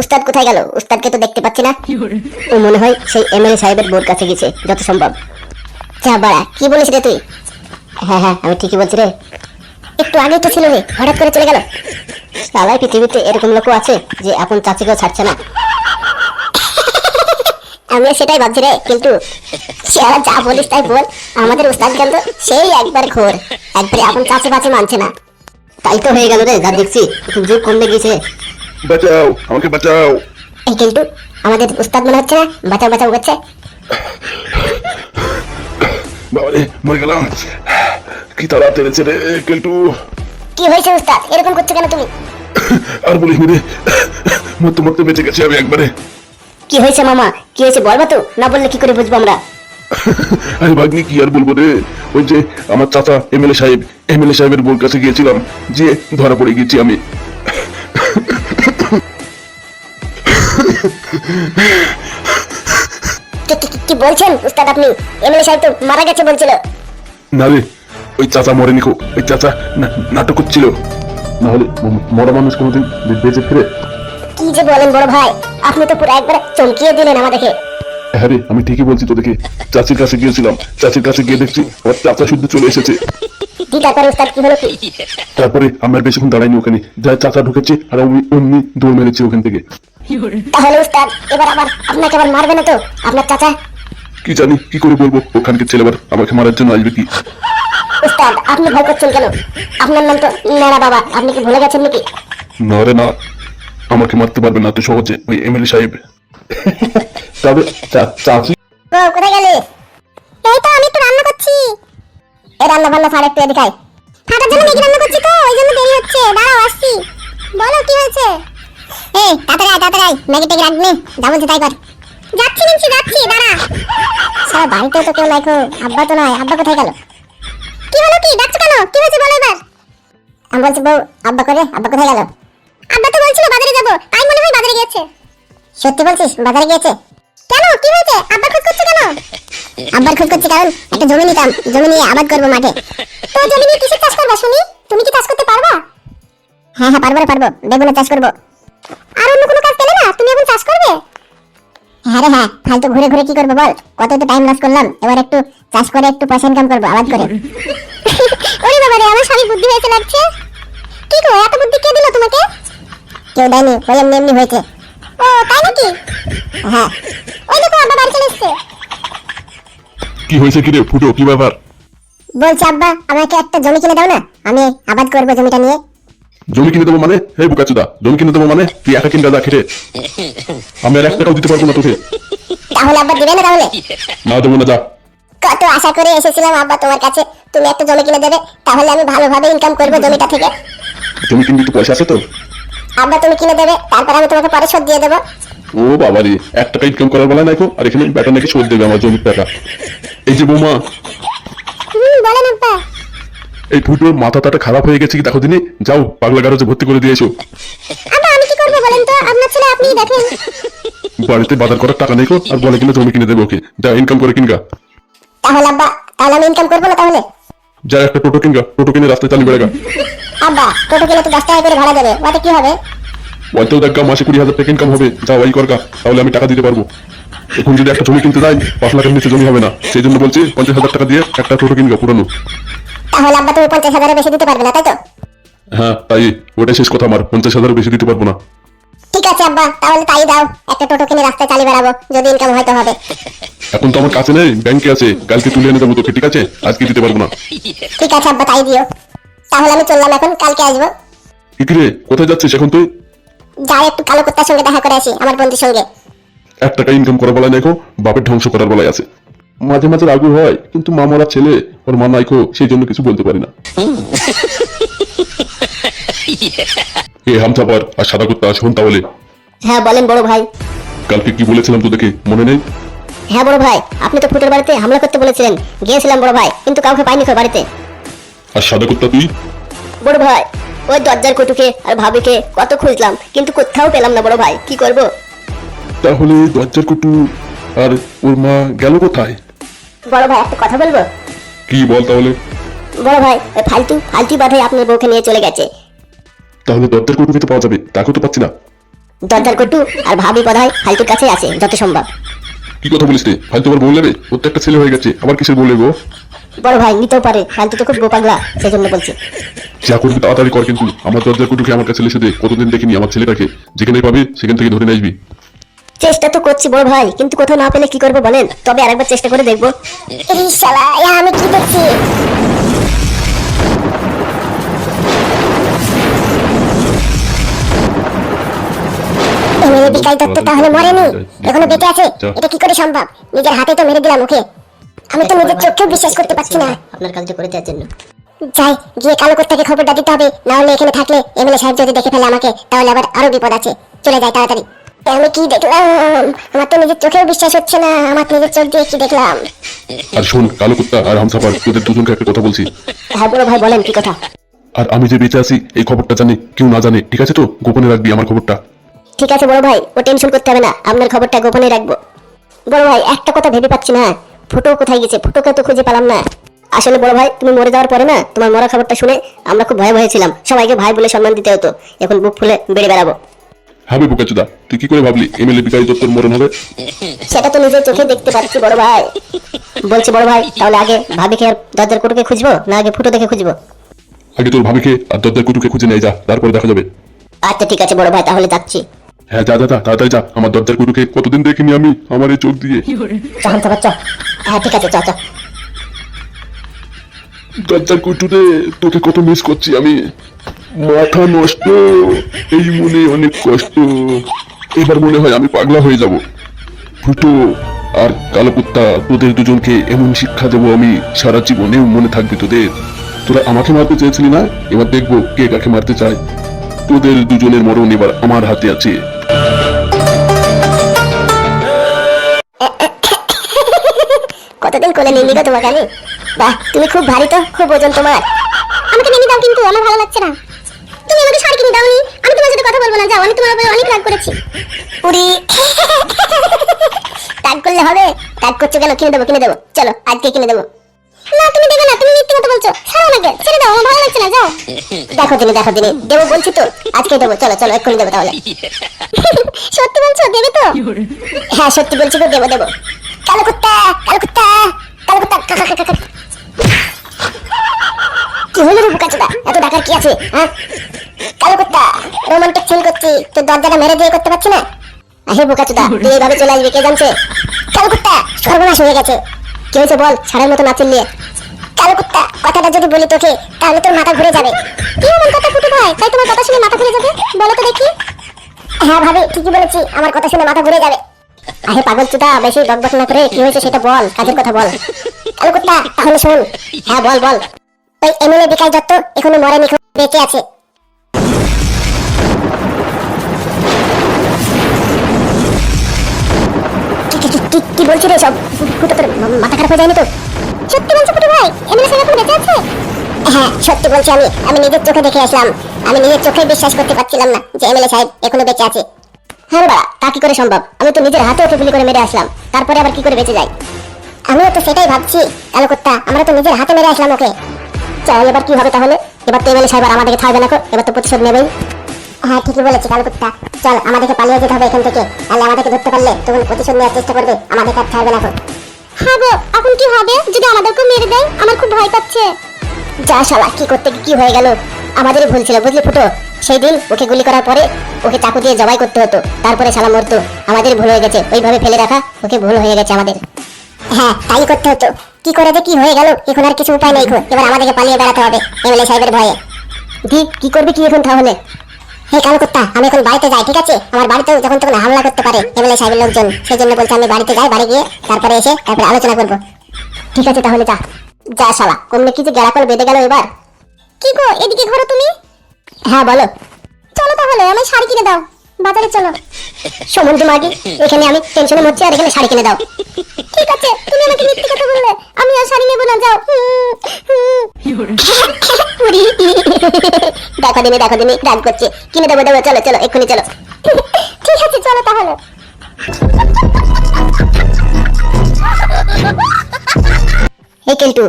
উস্তাদ কোথায় গেল? উস্তাদকে তো দেখতে পাচ্ছি না। ও মনে হয় সেই এমএলএ সাহেবের বোর কাছে গেছে যত সম্ভব। যা বাড়া কি বলিস রে তুই? হ্যাঁ হ্যাঁ আমি ঠিকই বলছি রে। একটু আগেই তো ছিল রে হঠাৎ করে চলে গেল। সালাই পৃথিবীতে এরকম লোকও আছে যে আপন চাচিকেও ছাড়ছে না। আমিও সেটাই ভাবছি রে কিন্তু সেরা যা বলিস তাই বল। আমাদের উস্তাদ কিন্তু সেই একবার ঘোর একবারে এখন চাচি বাচি মানছে না। তাই তো হয়ে গেল রে যা দেখছি যুগ কমে গেছে। বাঁচাও আমাকে বাঁচাও। এই কিন্তু আমাদের উস্তাদ মনে হচ্ছে না? বাঁচাও বাঁচাও করছে বাবারে মরে গেলাম। কি তারা তেড়েছে রে কেলটু? কি হয়েছে উস্তাদ? এরকম করছ কেন তুমি? আর বলিস রে মরতে মরতে বেঁচে গেছি আমি একবারে। কি হয়েছে মামা? কি হয়েছে বলবা তো? না বললে কি করে বুঝব আমরা? আরে ভাগ্নি কি আর বলব রে? ওই যে আমার চাচা এমএলএ সাহেব এমএলএ সাহেবের বোর কাছে গিয়েছিলাম যে ধরা পড়ে গেছি আমি। কি- বলছেন উস্তাদ আপনি? এমএলএ সাহেব তো মারা গেছে বলছিল। না রে ওই চাচা মরেনি কো ওই চাচা নাটক করছিল। না হলে মরা মানুষ কোনোদিন বেঁচে ফিরে। কি যে বলেন বড় ভাই আপনি তো পুরো একবার চমকিয়ে দিলেন আমাদেরকে। হ্যাঁ রে আমি ঠিকই বলছি তোদেরকে। চাচির কাছে গিয়েছিলাম চাচির কাছে গিয়ে দেখছি ওর চাচা শুদ্ধ চলে এসেছে। কি তারপরে উস্তাদ কি হলো কি তারপরে আমার বেশিক্ষণ দাঁড়াইনি ওখানে। যা চাচা ঢুকেছে আর আমি অমনি দৌড় মেরেছি ওখান থেকে। তাহলে উস্তাদ এবার আবার আপনাকে আবার মারবে না তো? আপনার চাচা? কি জানি কি করে বলব? ওখানকার ছেলে আবার আমাকে মারার জন্য আসবে কি? উস্তাদ আপনি ভয় করছেন কেন? আপনার নাম তো নেড়া বাবা আপনি কি ভুলে গেছেন নাকি? না রে না। আমাকে মারতে পারবে না তো সহজে ওই এমএলএ সাহেব। তবে চাচি ও কোথায় গেলি? এই তো, আমি একটু রান্না করছি। এই রান্না বান্না ছাড় একটু এদিকে ফাটার জন্য ম্যাগি রান্না করছি তো, ওই জন্য দেরি হচ্ছে। দাঁড়াও, আসছি। বলো, কি হয়েছে? এই, তাড়াতাড়ি আয় তাড়াতাড়ি আয়। ম্যাগি টেগি রাখবি যা বলছি তাই কর। যাচ্ছি নিচ্ছি যাচ্ছি, দাঁড়া। সারা বাড়িতে তো কেউ নাই গো। আব্বা তো নয় আব্বা কোথায় গেল? কি হলো কি? ডাকছো কেন? কি হয়েছে বলো এবার? আমি বলছি, বউ, আব্বা করে, আব্বা কোথায় গেল? আব্বা তো বলছিল বাজারে যাব, তাই মনে হয় বাজারে গিয়েছে। সত্যি বলছিস? বাজারে গিয়েছে? কেন? কি হয়েছে? আব্বার খোঁজ করছ কেন? আব্বার খোঁজ করছি কারণ একটা জমি নিতাম। জমি নিয়ে আবাদ করব মাঠে। তো জমি নিয়ে কিসের চাষ করবা শুনি? তুমি কি চাষ করতে পারবা? হ্যাঁ হ্যাঁ পারব রে, পারব। বেগুনের চাষ করব। আর অন্য কোনো কাজ পেলে না? তুমি এখন চাষ করবে? হ্যাঁ রে হ্যাঁ ফালতু ঘুরে ঘুরে কি করব বল? কত তো টাইম লস করলাম। এবার একটু চাষ করে একটু পয়সা ইনকাম করব, আবাদ করে। ওরে বাবা রে আমার স্বামী বুদ্ধি হয়েছে লাগছে। কি গো, এত বুদ্ধি কে দিল তোমাকে? কেউ দেয়নি, ওই এমনি এমনি হয়েছে। ও, তাই নাকি? হ্যাঁ। কি হয়েছে কি রে ফুটো কি ব্যাপার? বলছি আব্বা আমাকে একটা জমি কিনে দাও না? আমি আবাদ করব জমিটা নিয়ে। জমি কিনে দেবো মানে? হে বুকাচুদা জমি কিনে দেবো মানে? তুই একা কিনবে যা খেটে। আমি আর এক টাকাও দিতে পারব না তোকে। তাহলে আব্বা দিবে না তাহলে? না দেবো না যা। কত আশা করে এসেছিলাম আব্বা তোমার কাছে তুমি একটা জমি কিনে দেবে তাহলে আমি ভালোভাবে ইনকাম করব জমিটা থেকে। জমি কিনবি তো পয়সা আছে তো? আব্বা তুমি কিনে দেবে তারপর আমি তোমাকে পরে শোধ দিয়ে দেবো। ও বাবা রে এক টাকা ইনকাম করার বেলা আর এখানে ব্যাটা নাকি শোধ দেবে আমার জমির টাকা এই যে বৌমা এই ফুটোর মাথা টাটা খারাপ হয়ে গেছে কি দেখো দিনে? যাও পাগলা গারজে ভর্তি করে দিয়েছ বাড়িতে বাজার করার টাকা নেই আর বলে কিনা জমি কিনে দেবে ওকে। যা ইনকাম করে কিনগা। তাহলে আব্বা তাহলে আমি ইনকাম করব না তাহলে? যা একটা টোটো কিনগা টোটো কিনে রাস্তায় চালিয়ে বেড়াগা। আব্বা টোটো কিনে তো দশ টাকা করে ভাড়া দেবে। ওতে কি হবে? বলতেও দেখা মাসে কুড়ি হাজার টাকা ইনকাম হবে। যাও এই করগা তাহলে আমি টাকা দিতে পারব। এখন যদি একটা জমি কিনতে যাই পাঁচ লাখের নিচে জমি হবে না। সেই জন্য বলছি পঞ্চাশ হাজার টাকা দিয়ে একটা টোটো কিনগা পুরানো। তাহলে আব্বা তুমি পঞ্চাশ হাজারের বেশি দিতে পারবে না তাই তো? হ্যাঁ তাই। ওটাই শেষ কথা আমার। পঞ্চাশ হাজার বেশি দিতে পারব না। ঠিক আছে আব্বা তাহলে তাই দাও। একটা টোটো কিনে রাস্তায় চালিয়ে বেড়াবো যদি ইনকাম হয়তো হবে। এখন তো আমার কাছে নেই ব্যাংকে আছে। কালকে তুলে এনে দেবো তোকে ঠিক আছে? আজকে দিতে পারব না। ঠিক আছে আব্বা তাই দিও। তাহলে আমি চললাম এখন কালকে আসব। কি রে কোথায় যাচ্ছিস এখন তুই? যাই একটু কালো কুত্তার সঙ্গে দেখা করে আসি আমার বন্ধুর সঙ্গে। এক টাকা ইনকাম করার বেলায় দেখো বাপের ধ্বংস করার বেলায় আছে। মাঝে মাঝে রাগু হয় কিন্তু মামারা ছেলে ওর মা নাইকো সেই জন্য কিছু বলতে পারি না। এ হামচাপার আর সাদা কুত্তা শোন তাহলে। হ্যাঁ বলেন বড় ভাই। কালকে কি বলেছিলাম তোদেরকে মনে নেই? হ্যাঁ বড় ভাই আপনি তো ফুটের বাড়িতে হামলা করতে বলেছিলেন গিয়েছিলাম বড় ভাই কিন্তু কাউকে পাইনি তো বাড়িতে। আর সাদা কুত্তা তুই? বড় ভাই ওই দরজার কটুকে আর ভাবিকে কত খুঁজলাম কিন্তু কোথাও পেলাম না বড় ভাই। কি করব? তাহলে দরজার কুটু আর ওর মা গেল কোথায়? বড় ভাই একটা কথা বলব? কি বল তাহলে? বড় ভাই ওই ফালতু ফালতু বাধাই আপনার বউকে নিয়ে চলে গেছে। তাহলে দরজার কুটুকে তো পাওয়া যাবে তাকেও তো পাচ্ছি না। দরজার কটু আর ভাবি পধায় ফালতুর কাছে আছে যত সম্ভব। কি কথা বলিস রে? ফালতু আবার বউ নেবে? প্রত্যেকটা ছেলে হয়ে গেছে। আবার কিসের বউ নেব বড় ভাই নিতেও পারে। ফালতু তো খুব গোপাগলা সেই জন্য বলছি। যা করবি তাড়াতাড়ি কর কিন্তু। আমার দরজার কুটুকে আমার কাছে এসে দে। কতদিন দেখিনি আমার ছেলেটাকে। যেখানে পাবি সেখান থেকে ধরে নিয়ে আসবি। চেষ্টা তো করছি বড় ভাই কিন্তু কোথাও না পেলে কি করব বলেন? তবে আরেকবার চেষ্টা করে দেখব। আমি কি দেখছি বিকাশ দত্ত তাহলে মরেনি? এখনও বেঁচে আছে? এটা কি করে সম্ভব? নিজের হাতে তো মেরে দিলাম ওকে। আমি তো নিজের চোখেও বিশ্বাস করতে পারছি না। আপনার কাজটা করে দেওয়ার জন্য। যাই গিয়ে কালো কর্তাকে খবরটা দিতে হবে না হলে এখানে থাকলে এমএলএ সাহেব যদি দেখে ফেলে আমাকে তাহলে আবার আরও বিপদ আছে। চলে যাই তাড়াতাড়ি। আমি কি দেখলাম? আমার তো নিজের চোখেও বিশ্বাস হচ্ছে না। আমার নিজের চোখ দিয়ে কি দেখলাম? আর শোন কালো কুত্তা আর হামসাফার তোদের দুজনকে একটা কথা বলছি। হ্যাঁ বড় ভাই বলেন কি কথা? আর আমি যে বেঁচে আছি এই খবরটা জানি কেউ না জানে ঠিক আছে তো? গোপনে রাখবি আমার খবরটা। ঠিক আছে বড় ভাই ও টেনশন করতে হবে না আপনার খবরটা গোপনে রাখব। বড় ভাই একটা কথা ভেবে পাচ্ছি না ফুটো কোথায় গেছে? ফুটোকে তো খুঁজে পেলাম না। আসলে বড় ভাই তুমি মরে যাওয়ার পরে না তোমার মরা খবরটা শুনে আমরা খুব ভয়ে ভয়ে ছিলাম। সবাইকে ভাই বলে সম্মান দিতে হতো। এখন বুক ফুলে বেড়ে বেড়াবো। হবে বোকাচুদা তুই কি করে ভাবলি এমএলএ বিকাশ দত্তর মরণ হবে? সেটা তো নিজের চোখে দেখতে পাচ্ছি বড় ভাই। বলছি বড় ভাই তাহলে আগে ভাবিকে আর দরজার কুটুকে খুঁজবো না আগে ফুটো দেখে খুঁজবো? আগে তোর ভাবিকে আর দরজার কুটুকে খুঁজে নিয়ে যা তারপরে দেখা যাবে। আচ্ছা ঠিক আছে বড় ভাই তাহলে যাচ্ছি। হ্যাঁ যা যা যা তাড়াতাড়ি যা। আমার দরজার কুটুকে কতদিন দেখিনি আমি আমার এই চোখ দিয়ে। চল হ্যাঁ ঠিক আছে দরজার কুটুতে তোকে কত মিস করছি আমি। মাথা নষ্ট এই মনে অনেক কষ্ট। এবার মনে হয় আমি পাগলা হয়ে যাব। ফুটো আর কালো কুত্তা তোদের দুজনকে এমন শিক্ষা দেবো আমি সারা জীবনেও মনে থাকবে তোদের। তোরা আমাকে মারতে চেয়েছিলি না? এবার দেখব কে কাকে মারতে চায়। তোদের দুজনের মরণ এবার আমার হাতে আছে। কতদিন কোলে নিয়ে নিল তোমাকে আমি? বাহ, তুমি খুব ভারী তো, খুব ওজন তোমার। আমাকে নেমে দাও কিন্তু, আমার ভালো লাগছে না। তুমি আমাকে শাড়ি কিনে দাওনি, আমি তোমার সাথে কথা বলব না, যাও, আমি তোমার উপরে অনেক রাগ করেছি। পুরি রাগ করলে হবে, রাগ করছ কেন, কিনে দেবো কিনে দেবো। চলো, আজকে কিনে দেবো। না, তুমি দেবে না, তুমি মিথ্যে কথা বলছো, ছাড়ো আমাকে, ছেড়ে দাও, আমার ভালো লাগছে না, যাও। দেখো তুমি দেখো তুমি দেবো বলছি তো, আজকে দেবো, চলো চলো, এক্ষুনি দেবো তাহলে। সত্যি বলছো, দেবে তো? হ্যাঁ সত্যি বলছি তো, দেবো দেবো। কা, হলো রে বুকাচোদা? এত ডাকার কি আছে হ্যাঁ? কালো রোমান্টিক ফিল করছি তোর দরজাটা মেরে দিয়ে করতে পারছি না? আহে বুকাচোদা তুই এইভাবে চলে আসবি কে জানছে? কালো সর্বনাশ হয়ে গেছে। কি হয়েছে বল মতো না চিল্লিয়ে কালো কুত্তা কথাটা যদি বলি তোকে তাহলে তোর মাথা ঘুরে যাবে। কি এমন কথা ফুটু ভাই? তাই তোমার কথা শুনে মাথা ঘুরে যাবে? বলো তো দেখি। হ্যাঁ ভাবি ঠিকই বলেছি আমার কথা শুনে মাথা ঘুরে যাবে। আরে পাগল চুদা বেশি বকবক না করে কি হয়েছে সেটা বল, কাজের কথা বল। কালো কুত্তা, তাহলে শোন। হ্যাঁ বল বল। ওই এমএলএ বিকাশ দত্ত এখনও মরেনি খুব বেঁচে আছে। কি- বলছিস রে সব ফুটো তোর মাথা খারাপ হয়ে যায়নি তো? সত্যি বলছো ফুটো ভাই? এমএলএ সাহেব এখন বেঁচে আছে? হ্যাঁ সত্যি বলছি আমি। আমি নিজের চোখে দেখে আসলাম। আমি নিজের চোখে বিশ্বাস করতে পারছিলাম না যে এমএলএ সাহেব এখনও বেঁচে আছে। হ্যাঁ বাড়া তা কি করে সম্ভব? আমি তো নিজের হাতে ওকে গুলি করে মেরে আসলাম তারপরে আবার কি করে বেঁচে যাই? আমিও তো সেটাই ভাবছি কালো কুত্তা আমরা তো নিজের হাতে মেরে আসলাম ওকে। চল এবার কি হবে তাহলে? এবার তো এমএলএ সাহেব আমাদেরকে থাকবে না এবার তো প্রতিশোধ নেবেই। হ্যাঁ ঠিকই বলেছি কালো কুত্তা চল আমাদেরকে পালিয়ে যেতে হবে এখান থেকে তাহলে আমাদেরকে ধরতে পারলে তখন প্রতিশোধ নেওয়ার চেষ্টা করবে আমাদেরকে আর ছাড়বে না। হ্যাঁ গো এখন কি হবে? যদি আমাদেরকে মেরে দেয় আমার খুব ভয় পাচ্ছে। যা শালা কি করতে কি হয়ে গেল? আমাদেরই ভুল ছিল, বুঝলি ফুটো? সেই দিন ওকে গুলি করার পরে ওকে চাকু দিয়ে জবাই করতে হতো। তারপরে শালা মরতো। আমাদের ভুল হয়ে গেছে। ওইভাবে ফেলে রাখা ওকে ভুল হয়ে গেছে আমাদের। হ্যাঁ তাই করতে হতো। কি করে যে কি হয়ে গেল, এখন আর কিছু উপায় নেই এবার আমাদেরকে পালিয়ে বেড়াতে হবে এমএলএ সাহেবের ভয়ে। দি, কি করবি কি এখন তাহলে? হে কালো কুত্তা, আমি এখন বাড়িতে যাই, ঠিক আছে? আমার বাড়িতেও যখন তখন হামলা করতে পারে এমএলএ সাহেবের লোকজন। সেই জন্য বলছি আমি বাড়িতে যাই, বাড়ি গিয়ে তারপরে এসে তারপরে আলোচনা করব। ঠিক আছে তাহলে যা। যা শালা কমলে কি যে গেলা করে বেঁধে গেল এবার? কি গো, এদিকে ঘরে তুমি? হ্যাঁ বলো। চলো তাহলে আমি শাড়ি কিনে দাও। বাজারে চলো। সমুদ্র মাগি এখানে আমি টেনশনে মরছি আর এখানে শাড়ি কিনে দাও। ঠিক আছে, তুমি আমাকে মিথ্যে কথা বললে, আমি আর শাড়ি নেব না, যাও। দেখো দিনি দেখো দিনি রাগ করছে। কিনে দেবো দেবো, চলো চলো, এক্ষুনি চলো। ঠিক আছে, চলো তাহলে। এই কেলটু